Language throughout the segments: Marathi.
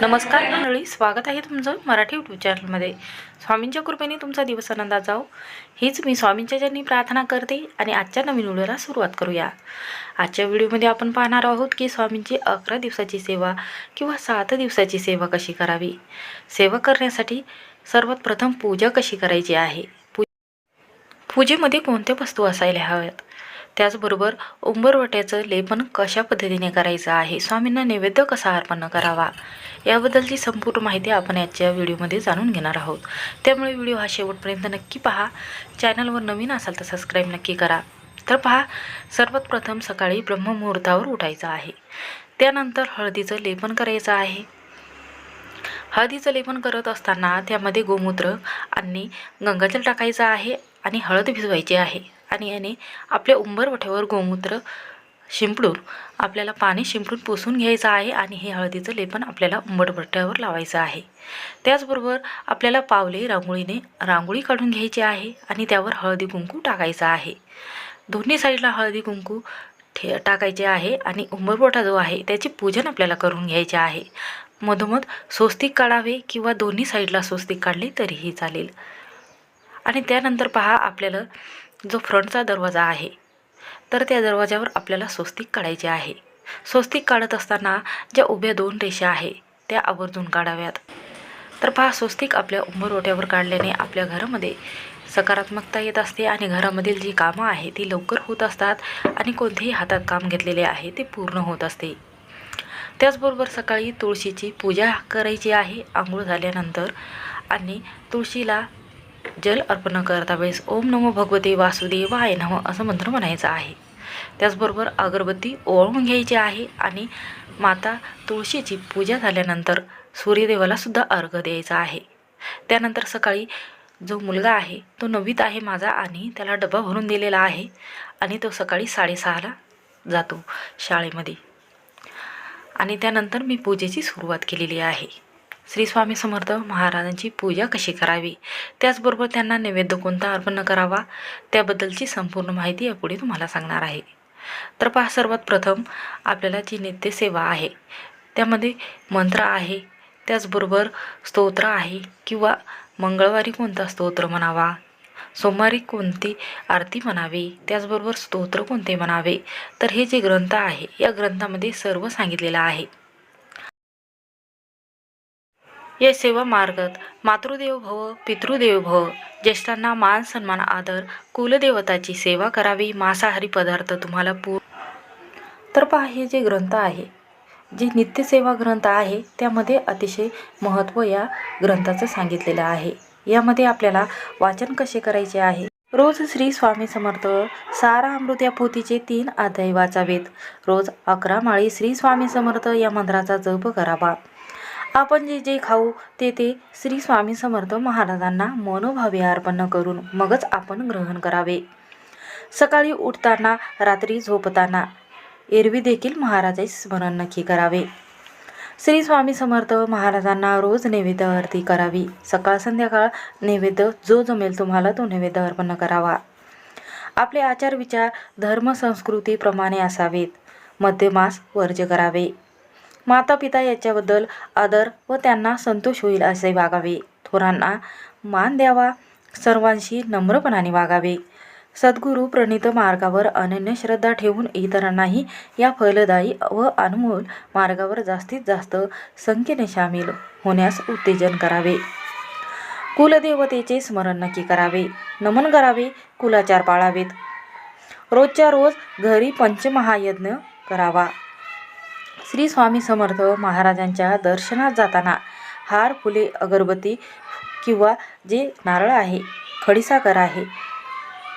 नमस्कार मंडळी स्वागत आहे तुमचं मराठी यूट्यूब चॅनलमध्ये स्वामींच्या कृपेने तुमचा दिवस आनंदात जाओ हीच मी स्वामींच्या ज्यांनी प्रार्थना करते आणि आजच्या नवीन व्हिडिओला सुरुवात करूया. आजच्या व्हिडिओमध्ये आपण पाहणार आहोत की स्वामींची अकरा दिवसाची सेवा किंवा सात दिवसाची सेवा कशी करावी? सेवा करण्यासाठी सर्वात प्रथम पूजा कशी करायची आहे? पू पूजेमध्ये कोणत्या वस्तू असायला हव्यात? त्याचबरोबर उंबरवट्याचं लेपन कशा पद्धतीने करायचं आहे? स्वामींना नैवेद्य कसा अर्पण करावा? याबद्दलची संपूर्ण माहिती आपण याच्या व्हिडिओमध्ये जाणून घेणार आहोत. त्यामुळे व्हिडिओ हा शेवटपर्यंत नक्की पहा. चॅनलवर नवीन असाल तर सबस्क्राईब नक्की करा. तर पहा सर्वात प्रथम सकाळी ब्रह्ममुहूर्तावर उठायचं आहे. त्यानंतर हळदीचं लेपन करायचं आहे. हळदीचं लेपन करत असताना त्यामध्ये गोमूत्र आणि गंगाजल टाकायचं आहे आणि हळद भिजवायची आहे. आणि याने आपल्या उंबरवठ्यावर गोमूत्र शिंपडून आपल्याला पाणी शिंपडून पुसून घ्यायचं आहे आणि हे हळदीचं लेपन आपल्याला उंबरवट्यावर लावायचं आहे. त्याचबरोबर आपल्याला पावले रांगोळीने रांगोळी काढून घ्यायची आहे आणि त्यावर हळदी कुंकू टाकायचं आहे. दोन्ही साईडला हळदी कुंकू ठे टाकायचे आहे आणि उंबरपोटा जो आहे त्याची पूजन आपल्याला करून घ्यायचे आहे. मधोमध स्वस्तिक काढावे किंवा दोन्ही साईडला स्वस्तिक काढले तरीही चालेल. आणि त्यानंतर पहा आपल्याला जो फ्रंटचा दरवाजा आहे तर त्या दरवाजावर आपल्याला स्वस्तिक काढायचे आहे. स्वस्तिक काढत असताना ज्या उभ्या दोन रेषा आहे त्या आवर्जून काढाव्यात. तर पहा स्वस्तिक आपल्या उंबरवट्यावर काढल्याने आपल्या घरामध्ये सकारात्मकता येत असते आणि घरामधील जी कामं आहे ती लवकर होत असतात आणि कोणतेही हातात काम घेतलेले आहे ते पूर्ण होत असते. त्याचबरोबर सकाळी तुळशीची पूजा करायची आहे आंघोळ झाल्यानंतर आणि तुळशीला जल अर्पण करता वेळेस ओम नमो भगवते वासुदेवाय नम असं मंत्र म्हणायचं आहे. त्याचबरोबर अगरबत्ती ओळून घ्यायची आहे आणि माता तुळशीची पूजा झाल्यानंतर सूर्यदेवालासुद्धा अर्घ द्यायचा आहे. त्यानंतर सकाळी जो मुलगा आहे तो नववीत आहे माझा आणि त्याला डबा भरून दिलेला आहे आणि तो सकाळी साडेसहाला जातो शाळेमध्ये. आणि त्यानंतर मी पूजेची सुरुवात केलेली आहे. श्री स्वामी समर्थ महाराजांची पूजा कशी करावी? त्याचबरोबर त्यांना नैवेद्य कोणता अर्पण करावा? त्याबद्दलची संपूर्ण माहिती यापुढे तुम्हाला सांगणार आहे. तर पहा सर्वात प्रथम आपल्याला जी नित्यसेवा आहे त्यामध्ये मंत्र आहे त्याचबरोबर स्तोत्र आहे किंवा मंगळवारी कोणता स्तोत्र म्हणावा सोमवारी कोणती आरती म्हणावी त्याचबरोबर स्तोत्र कोणते म्हणावे तर हे जे ग्रंथ आहे या ग्रंथामध्ये सर्व सांगितलेलं आहे. या सेवा मार्गत मातृदेव भव पितृदेव भव. ज्येष्ठांना मान सन्मान आदर कुलदेवताची सेवा करावी मांसाहारी पदार्थ तुम्हाला पू तर पहा हे जे ग्रंथ आहे जे नित्यसेवा ग्रंथ आहे त्यामध्ये अतिशय महत्त्व या ग्रंथाचं सांगितलेलं आहे. यामध्ये आपल्याला वाचन कसे करायचे आहे? रोज श्री स्वामी समर्थ सारा अमृत या पोथीचे तीन अध्याय वाचावेत. रोज अकरा माळी श्री स्वामी समर्थ या मंत्राचा जप करावा. आपण जे जे खाऊ ते ते श्री स्वामी समर्थ महाराजांना मनोभावे अर्पण करून मगच आपण ग्रहण करावे. सकाळी उठताना रात्री झोपताना एरवी देखील महाराजाचे स्मरण नक्की करावे. श्री स्वामी समर्थ महाराजांना रोज नैवेद्य आरती करावी. सकाळ संध्याकाळ नैवेद्य जो जमेल तुम्हाला तो नैवेद्य अर्पण करावा. आपले आचार विचार धर्म संस्कृतीप्रमाणे असावेत. मध्यमास वर्ज करावे. माता पिता याच्याबद्दल आदर व त्यांना संतोष होईल असे वागावे. थोरांना मान द्यावा. सर्वांशी नम्रपणाने वागावे. सद्गुरू प्रणित मार्गावर अनन्य श्रद्धा ठेवून इतरांनाही या फलदायी व अनमोल मार्गावर जास्तीत जास्त संख्येने सामील होण्यास उत्तेजन करावे. कुलदेवतेचे स्मरण नक्की करावे. नमन करावे. कुलाचार पाळावेत. रोजच्या रोज घरी पंचमहायज्ञ करावा. श्री स्वामी समर्थ महाराजांच्या दर्शनात जाताना हार फुले अगरबत्ती किंवा जे नारळ आहे खडीसाकर आहे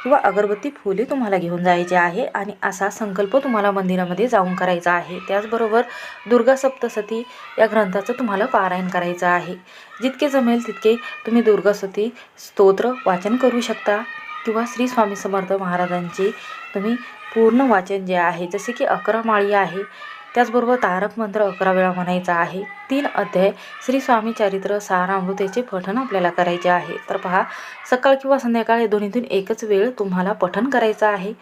किंवा अगरबत्ती फुले तुम्हाला घेऊन जायचे आहे आणि असा संकल्प तुम्हाला मंदिरामध्ये जाऊन करायचा आहे. त्याचबरोबर दुर्गा सप्तसती या ग्रंथाचं तुम्हाला पारायण करायचं आहे. जितके जमेल तितके तुम्ही दुर्गासती स्तोत्र वाचन करू शकता किंवा श्री स्वामी समर्थ महाराजांचे तुम्ही पूर्ण वाचन जे आहे जसे की अकरा माळी आहे त्याचबरोबर तारक मंत्र अकरा वेळा म्हणायचा आहे. तीन अध्याय श्री स्वामी चरित्र सारामृतेचे पठण आपल्याला करायचे आहे. तर पहा सकाळ किंवा संध्याकाळ या दोन्हीतून एकच वेळ तुम्हाला पठण करायचं आहे.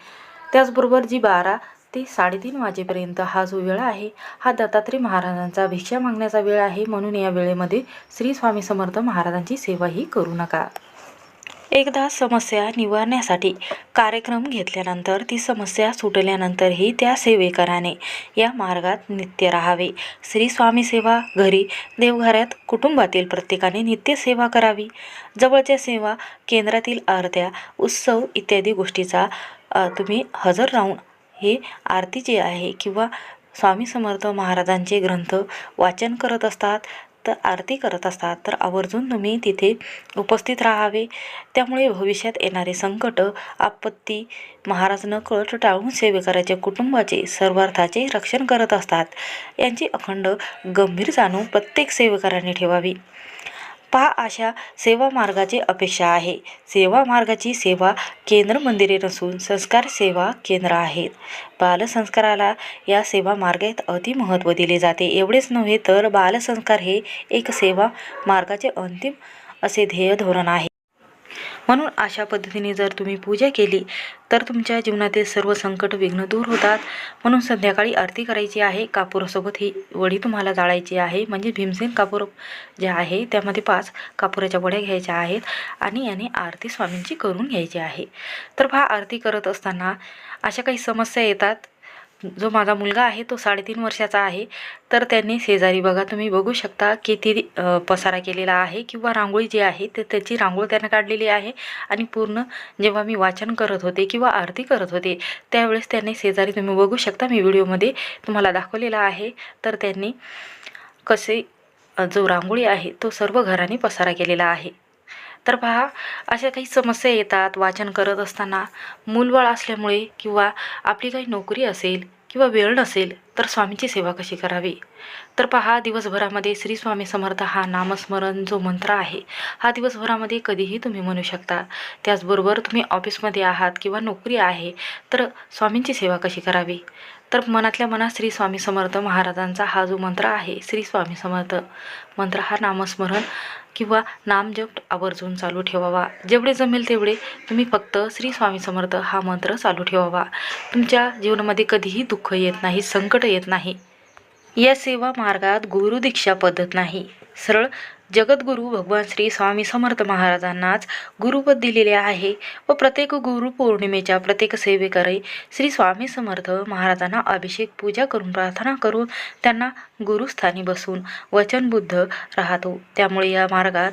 त्याचबरोबर जी बारा ते साडेतीन वाजेपर्यंत हा जो वेळ आहे हा दत्तात्रय महाराजांचा भिक्षा मागण्याचा वेळ आहे. म्हणून या वेळेमध्ये श्री स्वामी समर्थ महाराजांची सेवाही करू नका. एकदा समस्या निवारण्यासाठी कार्यक्रम घेतल्यानंतर ती समस्या सुटल्यानंतरही त्या सेवेकराने या मार्गात नित्य राहावे. श्री स्वामी सेवा घरी देवघरात कुटुंबातील प्रत्येकाने नित्य सेवा करावी. जवळच्या सेवा केंद्रातील आरत्या उत्सव इत्यादी गोष्टीचा तुम्ही हजर राहून हे आरती जे आहे किंवा स्वामी समर्थ महाराजांचे ग्रंथ वाचन करत असतात. तर आरती करत असतात तर आवर्जून तुम्ही तिथे उपस्थित राहावे. त्यामुळे भविष्यात येणारे संकट आपत्ती महाराज नकळत टाळून सेवेकराच्या कुटुंबाचे सर्वार्थाचे रक्षण करत असतात. यांची अखंड गंभीर जाणून प्रत्येक सेवेकराने ठेवावी. पहा अशा सेवा मार्गाची अपेक्षा आहे. सेवा मार्गाची सेवा केंद्र मंदिरे नसून संस्कार सेवा केंद्र आहेत. बालसंस्काराला या सेवा मार्गात अति महत्त्व दिले जाते. एवढेच नव्हे तर बालसंस्कार हे एक सेवा मार्गाचे अंतिम असे ध्येय धोरण आहे. म्हणून अशा पद्धतीने जर तुम्ही पूजा केली तर तुमच्या जीवनातील सर्व संकट विघ्न दूर होतात. म्हणून संध्याकाळी आरती करायची आहे. कापूरासोबत ही वडी तुम्हाला जाळायची आहे. म्हणजे भीमसेन कापूर जे आहे त्यामध्ये पाच कापुराच्या वड्या घ्यायच्या आहेत आणि याने आरती स्वामींची करून घ्यायची आहे. तर पहा आरती करत असताना अशा काही समस्या येतात. जो माझा मुलगा आहे तो साडेतीन वर्षाचा आहे तर त्यांनी शेजारी बघा तुम्ही बघू शकता किती पसारा केलेला आहे किंवा रांगोळी जी आहे ते त्याची रांगोळी त्यानं काढलेली आहे आणि पूर्ण जेव्हा मी वाचन करत होते किंवा आरती करत होते त्यावेळेस त्यांनी शेजारी तुम्ही बघू शकता मी व्हिडिओमध्ये तुम्हाला दाखवलेला आहे. तर त्यांनी कसे जो रांगोळी आहे तो सर्व घराने पसारा केलेला आहे. तर पहा अशा काही समस्या येतात वाचन करत असताना. मूलबळ असल्यामुळे किंवा आपली काही नोकरी असेल किंवा वेळ नसेल तर स्वामीची सेवा कशी करावी? तर पहा दिवसभरामध्ये श्री स्वामी समर्थ हा नामस्मरण जो मंत्र आहे हा दिवसभरामध्ये कधीही तुम्ही म्हणू शकता. त्याचबरोबर तुम्ही ऑफिसमध्ये आहात किंवा नोकरी आहे तर स्वामींची सेवा कशी करावी? तर मनातल्या मनात श्री स्वामी समर्थ महाराजांचा हा जो मंत्र आहे श्री स्वामी समर्थ मंत्र हा नामस्मरण किंवा नामजप आवर्जून चालू ठेवावा. जेवढे जमेल तेवढे तुम्ही फक्त श्री स्वामी समर्थ हा मंत्र चालू ठेवावा. तुमच्या जीवनामध्ये कधीही दुःख येत नाही संकट येत नाही. या सेवा मार्गात गुरुदीक्षा पद्धत नाही. सरळ जगद्गुरू भगवान श्री स्वामी समर्थ महाराजांनाच गुरुपद दिलेले आहे व प्रत्येक गुरु पौर्णिमेच्या प्रत्येक सेवेकरी श्री स्वामी समर्थ महाराजांना अभिषेक पूजा करून प्रार्थना करून त्यांना गुरुस्थानी बसून वचनबुद्ध राहतो. त्यामुळे या मार्गात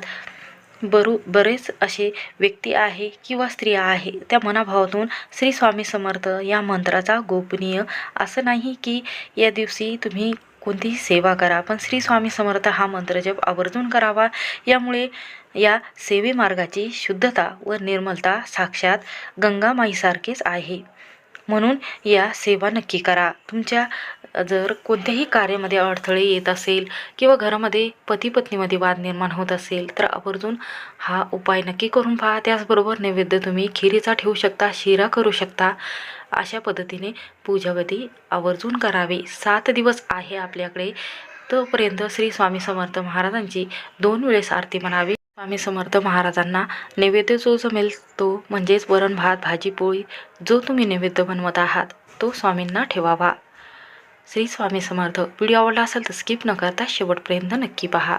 बरू बरेच असे व्यक्ती आहे किंवा स्त्रिया आहे त्या मनाभावातून श्री स्वामी समर्थ या मंत्राचा गोपनीय असं नाही की या दिवशी तुम्ही कोणतीही सेवा करा पण श्री स्वामी समर्थ हा मंत्र जप आवर्जून करावा. यामुळे या सेवेमार्गाची शुद्धता व निर्मलता साक्षात गंगामाईसारखेच आहे. म्हणून या सेवा नक्की करा. तुमच्या जर कोणत्याही कार्यामध्ये अडथळे येत असेल किंवा घरामध्ये पती पत्नीमध्ये वाद निर्माण होत असेल तर आवर्जून हा उपाय नक्की करून पहा. त्याचबरोबर नैवेद्य तुम्ही खिरीचा ठेवू शकता शिरा करू शकता. अशा पद्धतीने पूजावधी आवर्जून करावे. सात दिवस आहे आपल्याकडे. तोपर्यंत श्री स्वामी समर्थ महाराजांची दोन वेळेस आरती म्हणावी. स्वामी समर्थ महाराजांना नैवेद्य जो जमेल तो म्हणजेच वरण भात भाजी पोळी जो तुम्ही नैवेद्य बनवत आहात तो स्वामींना ठेवावा. श्री स्वामी समर्थ. व्हिडिओ आवडला असेल तर स्किप न करता शेवटपर्यंत नक्की पहा.